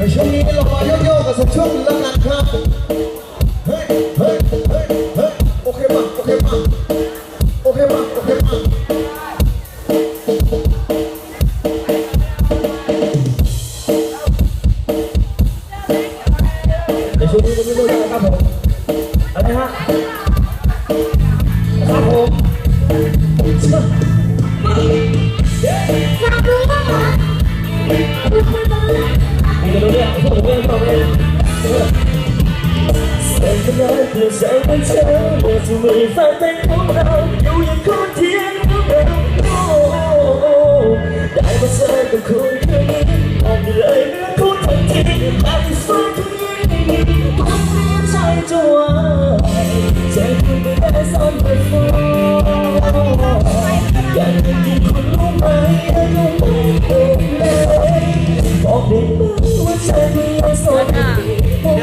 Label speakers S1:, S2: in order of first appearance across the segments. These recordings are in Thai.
S1: ในช่วงนี้เรามาโยกๆกับช่วงลังนะครับเฮ้ยเฮ้ยเฮ้ยเฮ้ยโอเคป่ะโอเคป่ะโอเคป่ะโอเคป่ะในช่วงนี้ผมไม่รู้นะครับผมอะไรฮะครับผมมาดูว่ามาดูคน
S2: บ้า
S1: เรื่องพูดเรื่องตรงเลยแต่ก็ได้เปลี่ยนใจไปเช้าเมื่อ
S3: จะ
S1: มีแฟน
S3: เป็นของเรา
S1: อยู่อย่างคนเดียว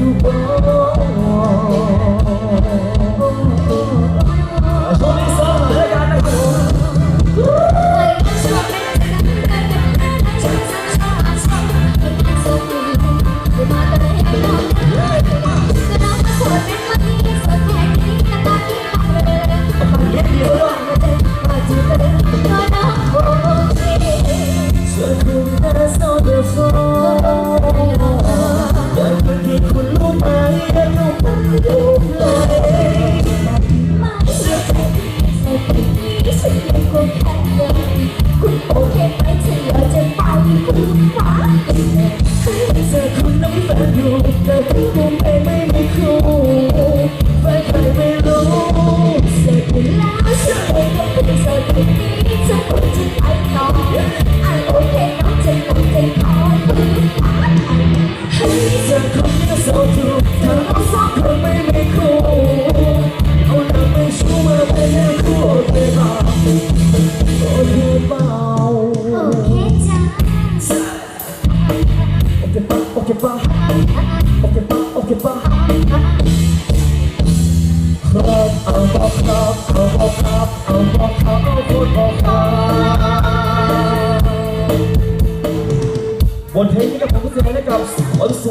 S1: you born. Oh, oh.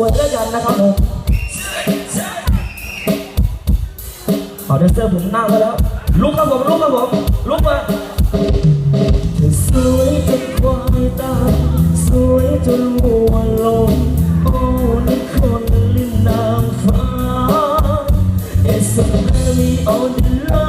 S1: วยก็แล้วกันนะครับผมเอาเดนเซอร์ผมนั่งไปแล้ว ลุกครับผมลุกครับผมลุกมาเธอสวยจนควายตาสวยจนหัวลงโอ้นี่คนลิ้นนางฟ้า It's a baby O N line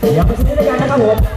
S1: เดี๋ไปซื้อด้วยกันนะครับผม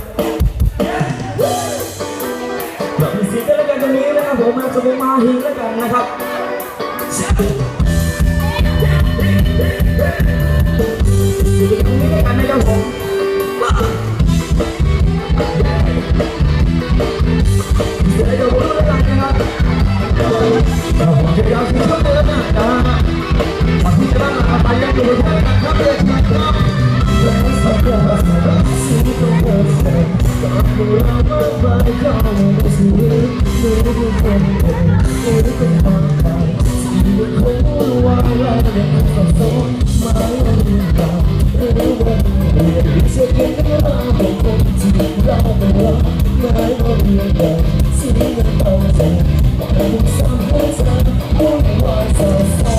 S1: Singing the poetry, but I'm some place I'm only one so sorry.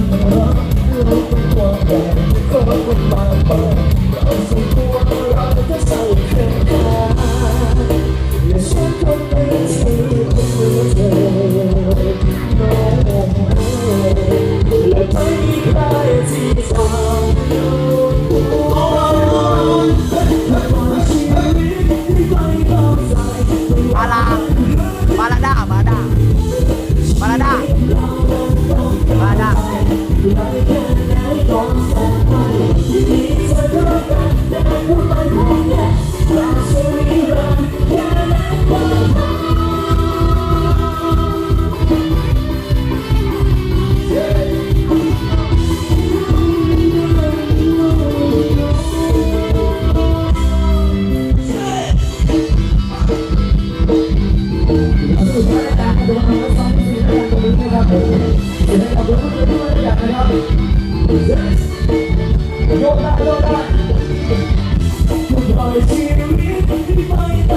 S1: ชีวิตที่ไม่ต